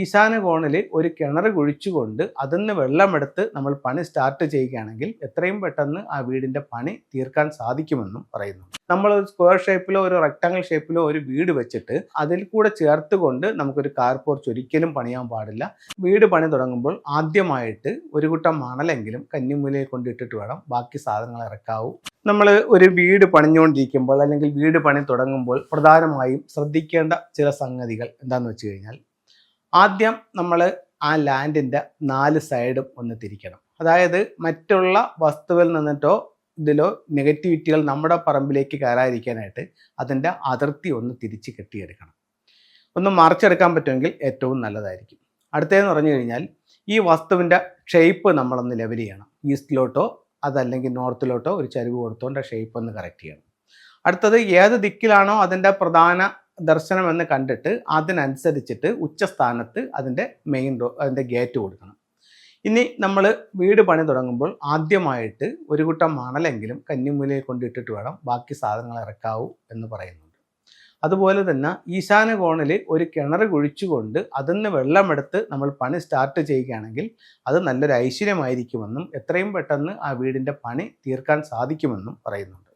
ഈശാന കോണിൽ ഒരു കിണർ കുഴിച്ചുകൊണ്ട് അതിൽ നിന്ന് വെള്ളമെടുത്ത് നമ്മൾ പണി സ്റ്റാർട്ട് ചെയ്യുകയാണെങ്കിൽ എത്രയും പെട്ടെന്ന് ആ വീടിന്റെ പണി തീർക്കാൻ സാധിക്കുമെന്നും പറയുന്നു. നമ്മൾ ഒരു സ്ക്വയർ ഷേപ്പിലോ ഒരു റെക്ടാങ്കിൾ ഷേപ്പിലോ ഒരു വീട് വെച്ചിട്ട് അതിൽ കൂടെ ചേർത്തുകൊണ്ട് നമുക്കൊരു കാർപോർച്ച് ഒരിക്കലും പണിയാൻ പാടില്ല. വീട് പണി തുടങ്ങുമ്പോൾ ആദ്യമായിട്ട് ഒരു കൂട്ടം മണലെങ്കിലും കന്നിമൂലയിൽ കൊണ്ടിട്ടിട്ട് വേണം ബാക്കി സാധനങ്ങൾ ഇറക്കാവൂ. നമ്മൾ ഒരു വീട് പണിഞ്ഞുകൊണ്ടിരിക്കുമ്പോൾ അല്ലെങ്കിൽ വീട് പണി തുടങ്ങുമ്പോൾ പ്രധാനമായും ശ്രദ്ധിക്കേണ്ട ചില സംഗതികൾ എന്താണെന്ന് വെച്ച് കഴിഞ്ഞാൽ ആദ്യം നമ്മൾ ആ ലാൻഡിന്റെ നാല് സൈഡും ഒന്ന് തിരിക്കണം. അതായത് മറ്റുള്ള വസ്തുവിൽ നിന്നിട്ടോ ഇതിലോ നെഗറ്റിവിറ്റികൾ നമ്മുടെ പറമ്പിലേക്ക് കയറാതിരിക്കാനായിട്ട് അതിന്റെ അതിർത്തി ഒന്ന് തിരിച്ച് കെട്ടിയെടുക്കണം. ഒന്ന് മറിച്ചെടുക്കാൻ പറ്റുമെങ്കിൽ ഏറ്റവും നല്ലതായിരിക്കും. അടുത്തതെന്ന് പറഞ്ഞു കഴിഞ്ഞാൽ ഈ വസ്തുവിന്റെ ഷേപ്പ് നമ്മളൊന്ന് ലെവൽ ചെയ്യണം. ഈസ്റ്റിലോട്ടോ അതല്ലെങ്കിൽ നോർത്തിലോട്ടോ ഒരു ചരിവ് കൊടുത്തുകൊണ്ട് ഷേപ്പ് ഒന്ന് കറക്റ്റ് ചെയ്യണം. അടുത്തത് ഏത് ദിക്കിലാണോ അതിന്റെ പ്രധാന ദർശനം എന്ന് കണ്ടിട്ട് അതിനനുസരിച്ചിട്ട് ഉച്ചസ്ഥാനത്ത് അതിന്റെ മെയിൻ റോ അതിന്റെ ഗേറ്റ് കൊടുക്കണം. ഇനി നമ്മൾ വീട് പണി തുടങ്ങുമ്പോൾ ആദ്യമായിട്ട് ഒരു കൂട്ടം മണലെങ്കിലും കന്നിമൂലയിൽ കൊണ്ടിട്ടിട്ട് വേണം ബാക്കി സാധനങ്ങൾ ഇറക്കാവൂ എന്ന് പറയുന്നുണ്ട്. അതുപോലെ തന്നെ ഈശാന കോണിൽ ഒരു കിണർ കുഴിച്ചുകൊണ്ട് അതിൽ നിന്ന് വെള്ളമെടുത്ത് നമ്മൾ പണി സ്റ്റാർട്ട് ചെയ്യുകയാണെങ്കിൽ അത് നല്ലൊരു ഐശ്വര്യമായിരിക്കുമെന്നും എത്രയും പെട്ടെന്ന് ആ വീടിന്റെ പണി തീർക്കാൻ സാധിക്കുമെന്നും പറയുന്നുണ്ട്.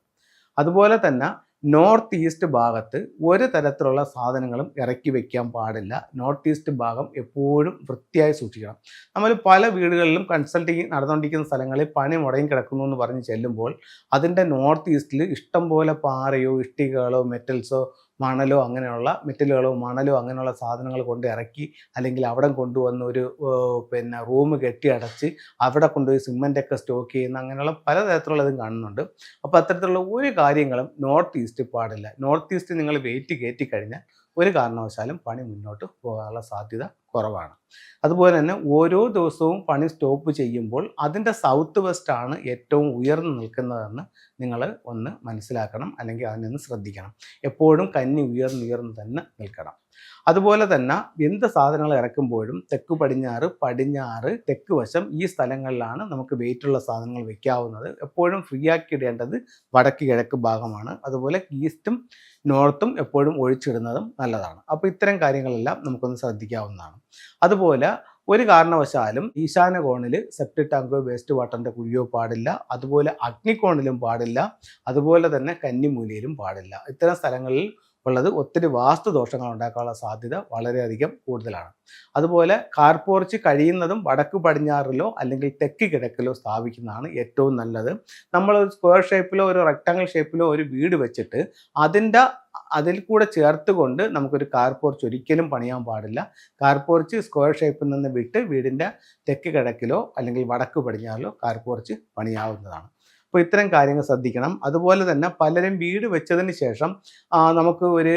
അതുപോലെ തന്നെ നോർത്ത് ഈസ്റ്റ് ഭാഗത്ത് ഒരു തരത്തിലുള്ള സാധനങ്ങളും ഇറക്കി വെക്കാൻ പാടില്ല. നോർത്ത് ഈസ്റ്റ് ഭാഗം എപ്പോഴും വൃത്തിയായി സൂക്ഷിക്കണം. നമ്മൾ പല വീടുകളിലും കൺസൾട്ടിങ് നടന്നുകൊണ്ടിരിക്കുന്ന സ്ഥലങ്ങളിൽ പണി മുടങ്ങി കിടക്കുന്നു എന്ന് പറഞ്ഞ് ചെല്ലുമ്പോൾ അതിന്റെ നോർത്ത് ഈസ്റ്റിൽ ഇഷ്ടംപോലെ പാറയോ ഇഷ്ടികകളോ മെറ്റൽസോ മണലോ അങ്ങനെയുള്ള മെറ്റലുകളോ മണലോ അങ്ങനെയുള്ള സാധനങ്ങൾ കൊണ്ട് ഇറക്കി അല്ലെങ്കിൽ അവിടെ കൊണ്ടുവന്ന് ഒരു പിന്നെ റൂം കെട്ടി അടച്ച് അവിടെ കൊണ്ടുപോയി സിമെന്റൊക്കെ സ്റ്റോക്ക് ചെയ്യുന്ന അങ്ങനെയുള്ള പലതരത്തിലുള്ളതും കാണുന്നുണ്ട്. അപ്പോൾ അത്തരത്തിലുള്ള ഒരു കാര്യങ്ങളും നോർത്ത് ഈസ്റ്റ് പാടില്ല. നോർത്ത് ഈസ്റ്റ് നിങ്ങൾ വെയിറ്റ് കയറ്റി കഴിഞ്ഞാൽ ഒരു കാരണവശാലും പണി മുന്നോട്ട് പോകാനുള്ള സാധ്യത കുറവാണ്. അതുപോലെ തന്നെ ഓരോ ദിവസവും പണി സ്റ്റോപ്പ് ചെയ്യുമ്പോൾ അതിന്റെ സൗത്ത് വെസ്റ്റ് ആണ് ഏറ്റവും ഉയർന്നു നിൽക്കുന്നതെന്ന് നിങ്ങൾ ഒന്ന് മനസ്സിലാക്കണം അല്ലെങ്കിൽ അതിനൊന്ന് ശ്രദ്ധിക്കണം. എപ്പോഴും കന്നി ഉയർന്നുയർന്ന് ഉയർന്ന് തന്നെ നിൽക്കണം. അതുപോലെ തന്നെ എന്ത് സാധനങ്ങൾ ഇറക്കുമ്പോഴും തെക്ക് പടിഞ്ഞാറ് പടിഞ്ഞാറ് തെക്ക് വശം ഈ സ്ഥലങ്ങളിലാണ് നമുക്ക് വെയിറ്റുള്ള സാധനങ്ങൾ വെക്കാവുന്നത്. എപ്പോഴും ഫ്രീ ആക്കി ഇടേണ്ടത് വടക്ക് കിഴക്ക് ഭാഗമാണ്. അതുപോലെ ഈസ്റ്റും നോർത്തും എപ്പോഴും ഒഴിച്ചിടുന്നതും നല്ലതാണ്. അപ്പോൾ ഇത്തരം കാര്യങ്ങളെല്ലാം നമുക്കൊന്ന് ശ്രദ്ധിക്കാവുന്നതാണ്. അതുപോലെ ഒരു കാരണവശാലും ഈശാന കോണിൽ സെപ്റ്റിക് ടാങ്കോ വേസ്റ്റ് വാട്ടറിന്റെ കുഴിയോ പാടില്ല. അതുപോലെ അഗ്നിക്കോണിലും പാടില്ല. അതുപോലെ തന്നെ കന്നിമൂലയിലും പാടില്ല. ഇത്തരം സ്ഥലങ്ങളിൽ ഉള്ളത് ഒത്തിരി വാസ്തുദോഷങ്ങൾ ഉണ്ടാക്കാനുള്ള സാധ്യത വളരെയധികം കൂടുതലാണ്. അതുപോലെ കാർപോർച്ച് കഴിയുന്നതും വടക്ക് പടിഞ്ഞാറിലോ അല്ലെങ്കിൽ തെക്ക് കിഴക്കിലോ സ്ഥാപിക്കുന്നതാണ് ഏറ്റവും നല്ലത്. നമ്മൾ ഒരു സ്ക്വയർ ഷേപ്പിലോ ഒരു റെക്ടാങ്കിൾ ഷേപ്പിലോ ഒരു വീട് വെച്ചിട്ട് അതിന്റെ അതിൽ കൂടെ ചേർത്തുകൊണ്ട് നമുക്കൊരു കാർ പോർച്ച് ഒരിക്കലും പണിയാൻ പാടില്ല. കാർ പോർച്ച് സ്ക്വയർ ഷേപ്പിൽ നിന്ന് വിട്ട് വീടിന്റെ തെക്ക് കിഴക്കിലോ അല്ലെങ്കിൽ വടക്ക് പടിഞ്ഞാറിലോ കാർ പോർച്ച് പണിയാവുന്നതാണ്. അപ്പോൾ ഇത്തരം കാര്യങ്ങൾ ശ്രദ്ധിക്കണം. അതുപോലെ തന്നെ പലരും വീട് വെച്ചതിന് ശേഷം നമുക്ക് ഒരു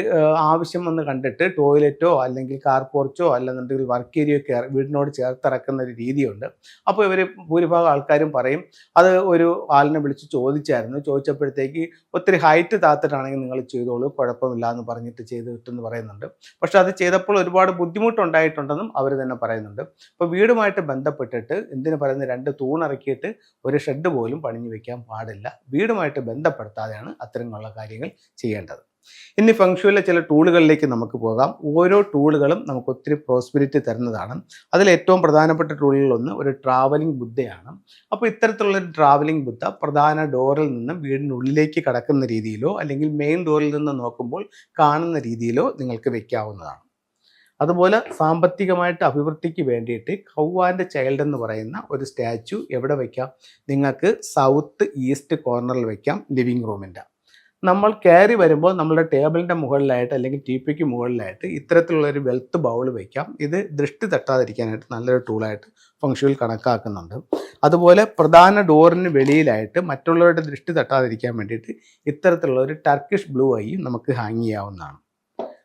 ആവശ്യം വന്ന് കണ്ടിട്ട് ടോയ്ലറ്റോ അല്ലെങ്കിൽ കാർ പോർച്ചോ അല്ലെന്നുണ്ടെങ്കിൽ വർക്ക് ഏരിയ ഒക്കെ വീടിനോട് ചേർത്തിറക്കുന്ന ഒരു രീതിയുണ്ട്. അപ്പോൾ ഇവർ ഭൂരിഭാഗം ആൾക്കാരും പറയും അത് ഒരു ആളിനെ വിളിച്ച് ചോദിച്ചായിരുന്നു. ചോദിച്ചപ്പോഴത്തേക്ക് ഒത്തിരി ഹൈറ്റ് താത്തിട്ടാണെങ്കിൽ നിങ്ങൾ ചെയ്തോളൂ കുഴപ്പമില്ല എന്ന് പറഞ്ഞിട്ട് ചെയ്ത് കിട്ടുമെന്ന് പറയുന്നുണ്ട്. പക്ഷെ അത് ചെയ്തപ്പോൾ ഒരുപാട് ബുദ്ധിമുട്ടുണ്ടായിട്ടുണ്ടെന്നും അവർ തന്നെ പറയുന്നുണ്ട്. അപ്പോൾ വീടുമായിട്ട് ബന്ധപ്പെട്ടിട്ട് എന്തിനു പറയുന്ന രണ്ട് തൂണിറക്കിയിട്ട് ഒരു ഷെഡ് പോലും പണിഞ്ഞു വെക്കാൻ പാടില്ല. വീടുമായിട്ട് ബന്ധപ്പെടുത്താതെയാണ് അത്തരമുള്ള കാര്യങ്ങൾ ചെയ്യേണ്ടത്. ഇനി ഫംഗ്ഷനിലെ ചില ടൂളുകളിലേക്ക് നമുക്ക് പോകാം. ഓരോ ടൂളുകളും നമുക്ക് ഒത്തിരി പ്രോസ്പിരിറ്റി തരുന്നതാണ്. അതിൽ ഏറ്റവും പ്രധാനപ്പെട്ട ടൂളുകളിലൊന്ന് ഒരു ട്രാവലിംഗ് ബുദ്ധയാണ്. അപ്പോൾ ഇത്തരത്തിലുള്ള ഒരു ട്രാവലിംഗ് ബുദ്ധ പ്രധാന ഡോറിൽ നിന്ന് വീടിനുള്ളിലേക്ക് കടക്കുന്ന രീതിയിലോ അല്ലെങ്കിൽ മെയിൻ ഡോറിൽ നിന്ന് നോക്കുമ്പോൾ കാണുന്ന രീതിയിലോ നിങ്ങൾക്ക് വെക്കാവുന്നതാണ്. അതുപോലെ സാമ്പത്തികമായിട്ട് അഭിവൃദ്ധിക്ക് വേണ്ടിയിട്ട് കൗവാന്റെ ചൈൽഡ് എന്ന് പറയുന്ന ഒരു സ്റ്റാച്ചു എവിടെ വയ്ക്കാം നിങ്ങൾക്ക് സൗത്ത് ഈസ്റ്റ് കോർണറിൽ വയ്ക്കാം ലിവിങ് റൂമിന്റെ. നമ്മൾ കയറി വരുമ്പോൾ നമ്മുടെ ടേബിളിന്റെ മുകളിലായിട്ട് അല്ലെങ്കിൽ ടീപ്പിക്ക് മുകളിലായിട്ട് ഇത്തരത്തിലുള്ള ഒരു വെൽത്ത് ബൗൾ വയ്ക്കാം ഇത് ദൃഷ്ടി തട്ടാതിരിക്കാനായിട്ട് നല്ലൊരു ടൂളായിട്ട് ഫംഗ്ഷനിൽ കണക്കാക്കുന്നുണ്ട്. അതുപോലെ പ്രധാന ഡോറിന് വെളിയിലായിട്ട് മറ്റുള്ളവരുടെ ദൃഷ്ടി തട്ടാതിരിക്കാൻ വേണ്ടിയിട്ട് ഇത്തരത്തിലുള്ള ഒരു ടർക്കിഷ് ബ്ലൂ ആയി നമുക്ക് ഹാങ് ചെയ്യാവുന്നതാണ്.